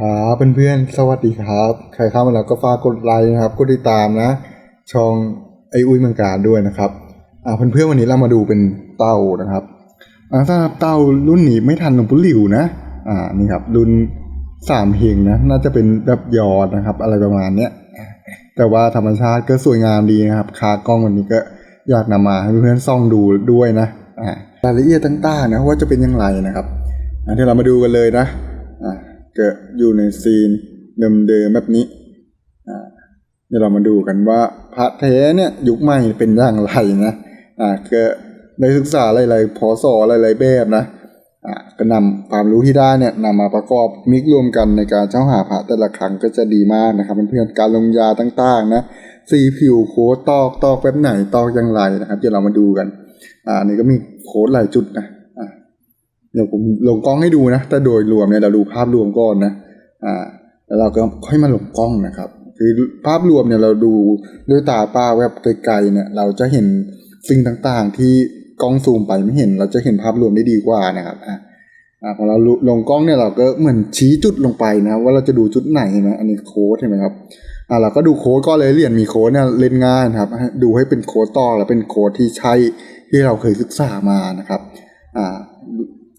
ครับเพื่อนๆ สวัสดีครับ ใครเข้ามาแล้วก็ฝากกดไลค์นะครับ กดติดตามนะ ช่องไออุ้ยเมืองการด้วยนะครับอ่าเพื่อนๆ วันนี้เรามาดูเป็นเต้านะครับอ่าถ้าเต้ารุ่นนี้ไม่ทันหลวงปู่หลิวนะ อ่า นี่ครับ รุ่นสามเฮงนะ น่าจะเป็นแบบยอดนะครับ อะไรประมาณเนี้ย แต่ว่าธรรมชาติก็สวยงามดีนะครับคากล้องวันนี้ก็อยากนำมาให้เพื่อนๆส่องดูด้วยนะ อ่ารายละเอียดต่างๆนะว่าจะเป็นอยังไงนะครับอ่าเดี๋ยวเรามาดูกันเลยนะ อ่าก็อยู่ในซีนเดิมๆแบบนี้เดี๋ยวเรามาดูกันว่าพระแท้เนี่ยยุคใหม่เป็นอย่างไรนะอ่าก็ได้ศึกษาหลายๆพศหลายๆแบบนะอ่าก็นำความรู้ที่ได้เนี่ยนำมาประกอบมิกรวมกันในการเจ้าหาพระแต่ละครั้งก็จะดีมากนะครับเพื่อนๆการลงยาต่างๆนะสีผิวโค้ดตอกตอกแบบไหนตอกอย่างไรนะครับ เดี๋ยวเรามาดูกันอ่านี่ก็มีโค้ดหลายจุดนะ เดี๋ยวผมลงกล้องให้ดูนะแต่โดยรวมเนี่ยเราดูภาพรวมก่อนนะอ่าแล้วเราก็ค่อยมาลงกล้องนะครับ คือภาพรวมเนี่ยเราดูด้วยตาเปล่าแบบไกลๆเนี่ย เราจะเห็นสิ่งต่างๆ ที่กล้องซูมไปไม่เห็น เราจะเห็นภาพรวมได้ดีกว่านะครับอ่าพอเราลงกล้องเนี่ยเราก็เหมือนชี้จุดลงไปนะ ว่าเราจะดูจุดไหนนะอันนี้โค้ดเห็นไหมครับอ่าเราก็ดูโค้ดก็เลยเหรียญมีโค้ดเนี่ยเล่นง่ายนะครับ ดูให้เป็นโค้ดต่อแล้วเป็นโค้ดที่ใช่ที่เราเคยศึกษามานะครับอ่า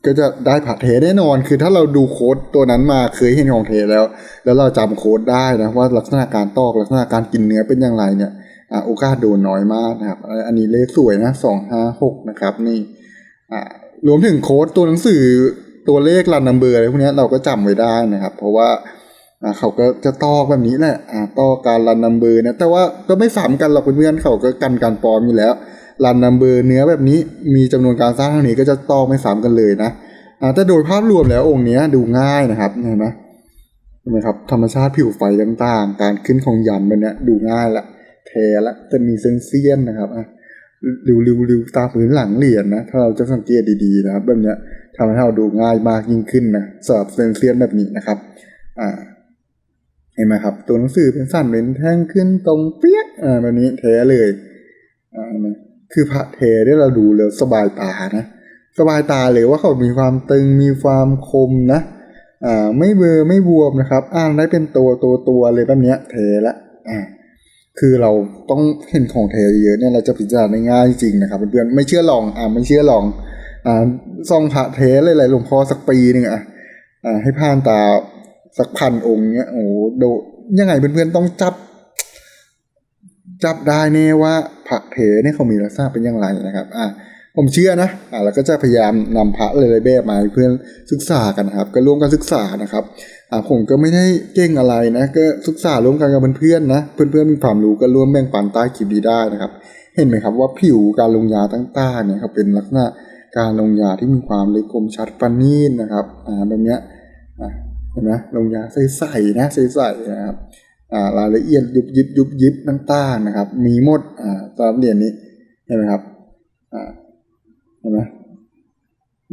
ก็จะได้ผ่าเทแน่นอน คือถ้าเราดูโค้ดตัวนั้นมาเคยเห็นของเทแล้ว แล้วเราจำโค้ดได้นะว่าลักษณะการตอกลักษณะการกินเนื้อเป็นอย่างไรเนี่ยอ่าโอกาสโดนน้อยมากนะครับ อันนี้เลขสวยนะสองห้าหกนะครับนี่อ่ารวมถึงโค้ดตัวหนังสือตัวเลขรันนัมเบอร์อะไรพวกนี้เราก็จำไว้ได้นะครับ เพราะว่าเขาก็จะตอกแบบนี้แหละตอกการรันนัมเบอร์นะแต่ว่าก็ไม่ซ้ำกันหรอกเพื่อนๆเขาก็กันการปลอมอยู่แล้ว รันนัมเบอร์เนื้อแบบนี้มีจำนวนการสร้างเท่านี้ก็จะตอกไม่ซ้ำกันเลยนะอแต่โดยภาพรวมแล้วองค์นี้ดูง่ายนะครับเห็นไหมเห็นไหมครับธรรมชาติผิวไฟต่างๆ การขึ้นของยันแบบเนี้ยดูง่ายละแท้ละแต่มีเส้นเซียนนะครับอะริวริวริวตามพื้นหลังเหรียญนะถ้าเราจะสังเกตดีๆนะครับแบบเนี้ยทำให้เราดูง่ายมากยิ่งขึ้นนะสำหรับเซนเซียนแบบนี้นะครับ อ่า เห็นไหมครับ ตัวหนังสือเป็นสั้นเป็นแท่งขึ้นตรงเปี้ยกอ่าแบบนี้เทเลย อ่าเห็นไหม คือพระเทที่เราดูแล้วสบายตานะ สบายตาเลยว่าเขามีความตึงมีความคมนะอ่าไม่เบลอร์ไม่บวมนะครับ อ่านได้เป็นตัวตัวตัวเลยแบบเนี้ยเทละอ่าคือเราต้องเห็นของแท้เยอะเนี่ยเราจะพิจารณาได้ง่ายจริงนะครับเพื่อนๆไม่เชื่อลองอ่าไม่เชื่อลองอ่าซองพระเทเลยหลายหลวงพ่อสักปีหนึ่งอะอ่าให้ผ่านตาสักพันองค์เนี้ยโอ้โหโดยังไงเพื่อนๆต้องจับ จับได้แน่ว่า พระเทเนี่ยเขามีลักษณะเป็นอย่างไรนะครับอ่าผมเชื่อนะอ่าเราก็จะพยายามนำพระหลายๆแบบมาเพื่อนศึกษากันนะครับ ก็ร่วมกันศึกษานะครับอ่าผมก็ไม่ได้เก่งอะไรนะ ก็ศึกษาร่วมกันกับเพื่อนๆนะ เพื่อนๆมีความรู้ก็ร่วมแบ่งปันใต้คลิปนี้ได้นะครับ เห็นไหมครับว่าผิวการลงยาต่างๆเนี่ยครับเป็นลักษณะการลงยาที่มีความลึกคมชัดปานนีตนะครับอ่าแบบเนี้ยอ่าเห็นไหมลงยาใสๆนะใสๆนะครับ รายละเอียดยุบยิบยุบยิบต่างๆนะครับ มีหมดอ่าตามเหรียญนี้เห็นไหมครับอ่าเห็นไหม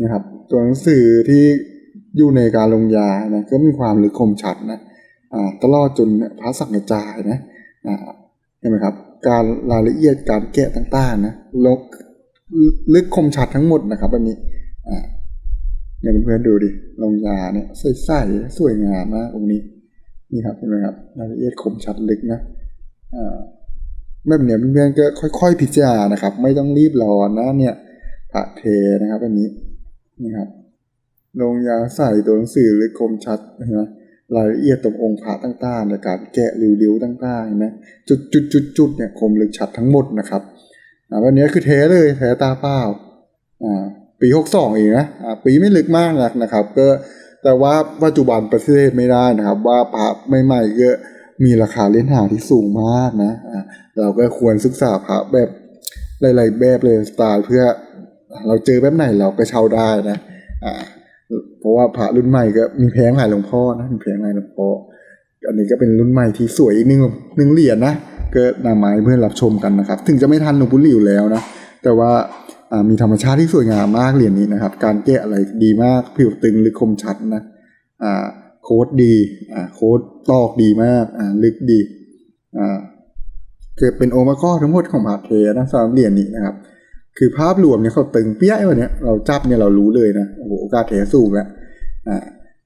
นะครับ ตัวหนังสือที่อยู่ในการลงยานะก็มีความลึกคมชัดนะอ่าตลอดจนพระสักกจายนะอ่าเห็นไหมครับ การรายละเอียดการแกะต่างๆนะลกลึกคมชัดทั้งหมดนะครับแบบนี้อ่าเนี่ยเพื่อนๆดูดิลงยาเนี่ยใสๆสวยงามมากตรงนี้ นี่ครับเห็นไหมครับรายละเอียดคมชัดลึกนะอ่าแบบเนี้ยเพื่อนๆก็ค่อย ๆ พิจารณานะครับ ไม่ต้องรีบร้อนนะเนี่ยพระเทนะครับอันนี้นี่ครับลงยาใส่ตัวหนังสือลึกคมชัดนะรายละเอียดตรงองค์พระต่างๆในการแกะริ้วๆต่างๆเห็นไหมจุดจุดจุดจุดเนี่ยคมลึกชัดทั้งหมดนะครับอ่าวันนี้คือเทเลยแท้ตาเปล่าอ่าปีหกสองเองนะอ่าปีไม่ลึกมากนักนะครับ ก็ แต่ว่าปัจจุบันประเทศไม่ได้นะครับ ว่าพระใหม่ๆก็มีราคาเล่นหาที่สูงมากนะอ่าเราก็ควรศึกษาพระแบบหลายๆแบบเลยสไตล์เพื่อเราเจอแบบไหนเราก็เช่าได้นะอ่าเพราะว่าพระรุ่นใหม่ก็มีแพงหลายหลวงพ่อนะมีแพงหลายหลวงพ่ออันนี้ก็เป็นรุ่นใหม่ที่สวยอีกหนึ่งหนึ่งเหรียญนะก็นำมาให้เพื่อนรับชมกันนะครับ ถึงจะไม่ทันหลวงปู่หลิวแล้วนะแต่ว่า มีธรรมชาติที่สวยงามมากเหรียญนี้นะครับ การแกะอะไรดีมากผิวตึงหรือคมชัดนะโค้ดดีโค้ดตอกดีมากลึกดีเกิดเป็นโอมาก้อทั้งหมดของพระเทนะสามเหรียญนี้นะครับ คือภาพรวมเนี่ยเขาตึงเปี้ยวันเนี้ยเราจับเนี่ยเรารู้เลยนะโอ้โหกาสแท้สูงแล้ว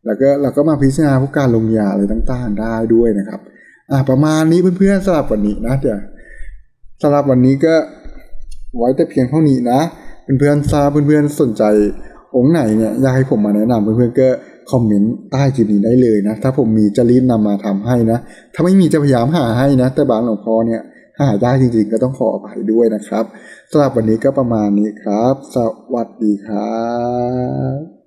แล้วก็เราก็มาพิจารณาพวกการลงยาอะไรต่างๆได้ด้วยนะครับ อ่าประมาณนี้เพื่อนๆสำหรับวันนี้นะเดี๋ยวสำหรับวันนี้ก็ ไว้แต่เพียงเท่านี้นะ เพื่อนๆทราบเพื่อนๆสนใจ องค์ไหนเนี่ยอยากให้ผมมาแนะนำเพื่อนๆก็คอมเมนต์ใต้คลิปนี้ได้เลยนะ ถ้าผมมีจะรีบนำมาทำให้นะ ถ้าไม่มีจะพยายามหาให้นะ แต่บางหลวงพ่อเนี่ยหาได้จริงๆ ก็ต้องขออภัยด้วยนะครับสำหรับวันนี้ก็ประมาณนี้ครับ สวัสดีครับ